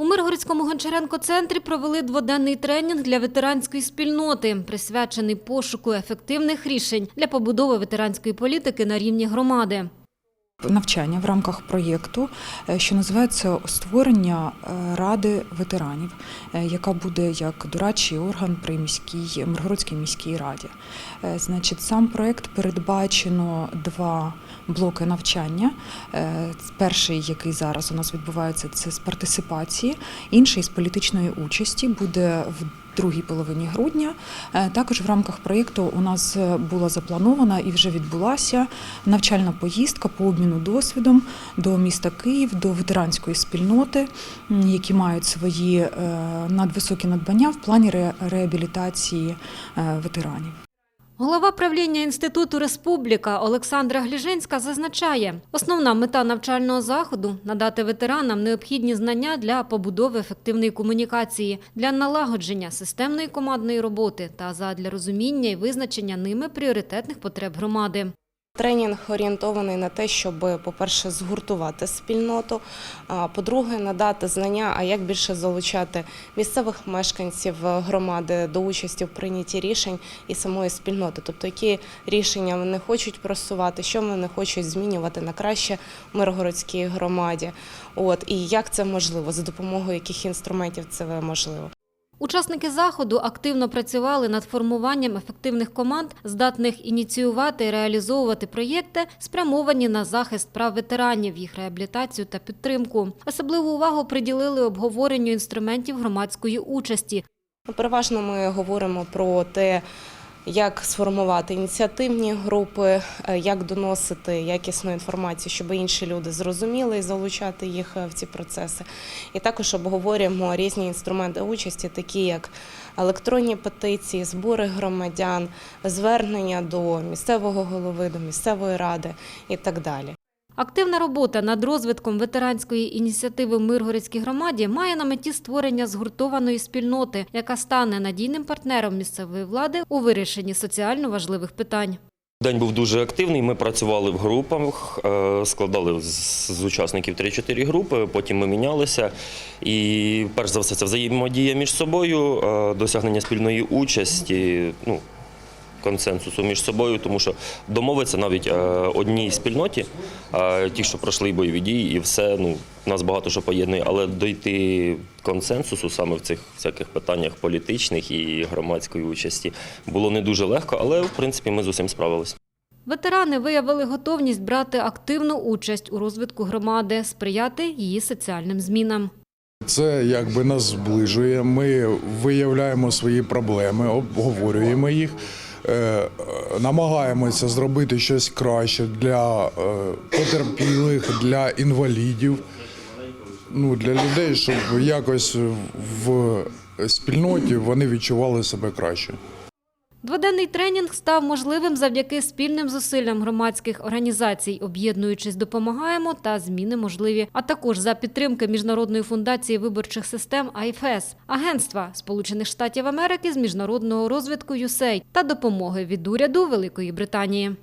У Миргородському Гончаренко-центрі провели дводенний тренінг для ветеранської спільноти, присвячений пошуку ефективних рішень для побудови ветеранської політики на рівні громади. Навчання в рамках проєкту, е, що називається створення е, ради ветеранів, е, яка буде як дорадчий орган при міській Миргородській міській раді. Значить, сам проєкт передбачено два блоки навчання. Перший, який зараз у нас відбувається, це з партисипації, інший з політичної участі буде в другій половині грудня. Е, Також в рамках проєкту у нас е, була запланована і вже відбулася навчальна поїздка по обміну досвідом до міста Київ, до ветеранської спільноти, які мають свої е, надвисокі надбання в плані ре- реабілітації ветеранів. Голова правління Інституту Республіка Олександра Гліжинська зазначає, основна мета навчального заходу – надати ветеранам необхідні знання для побудови ефективної комунікації, для налагодження системної командної роботи та задля розуміння і визначення ними пріоритетних потреб громади. Тренінг орієнтований на те, щоб, по-перше, згуртувати спільноту, а по-друге, надати знання, а як більше залучати місцевих мешканців громади до участі в прийнятті рішень і самої спільноти, тобто які рішення вони хочуть просувати, що вони хочуть змінювати на краще в Миргородській громаді. От і як це можливо, за допомогою яких інструментів це можливо. Учасники заходу активно працювали над формуванням ефективних команд, здатних ініціювати і реалізовувати проєкти, спрямовані на захист прав ветеранів, їх реабілітацію та підтримку. Особливу увагу приділили обговоренню інструментів громадської участі, Переважно ми говоримо про те, як сформувати ініціативні групи, е, як доносити якісну інформацію, щоб інші люди зрозуміли і залучати їх е, в ці процеси. І також обговорюємо різні інструменти участі, такі як електронні петиції, збори громадян, звернення до місцевого голови, до місцевої ради і так далі. Активна робота над розвитком ветеранської ініціативи в Миргородській громаді має на меті створення згуртованої спільноти, яка стане надійним партнером місцевої влади у вирішенні соціально важливих питань. День був дуже активний. Ми працювали в групах, е, складали з учасників 3-4 групи. Потім ми мінялися. І перш за все, це взаємодія між собою, е, досягнення спільної участі. Ну, Консенсусу між собою, тому що домовитися навіть е, одній спільноті, е, ті, що пройшли бойові дії, і все, ну, нас багато що поєднує, але дойти консенсусу саме в цих всяких питаннях політичних і громадської участі було не дуже легко, але в принципі ми з усім справилися. Ветерани виявили готовність брати активну участь у розвитку громади, сприяти її соціальним змінам. Це якби нас зближує. Ми виявляємо свої проблеми, обговорюємо їх, намагаємося зробити щось краще для е, потерпілих, для інвалідів, ну, для людей, щоб якось в спільноті вони відчували себе краще. Дводенний тренінг став можливим завдяки спільним зусиллям громадських організацій «Об'єднуючись, допомагаємо» та «Зміни можливі», а також за підтримки Міжнародної фундації виборчих систем IFS, Агентства Сполучених Штатів Америки з міжнародного розвитку «ЮСЕЙ» та допомоги від уряду Великої Британії.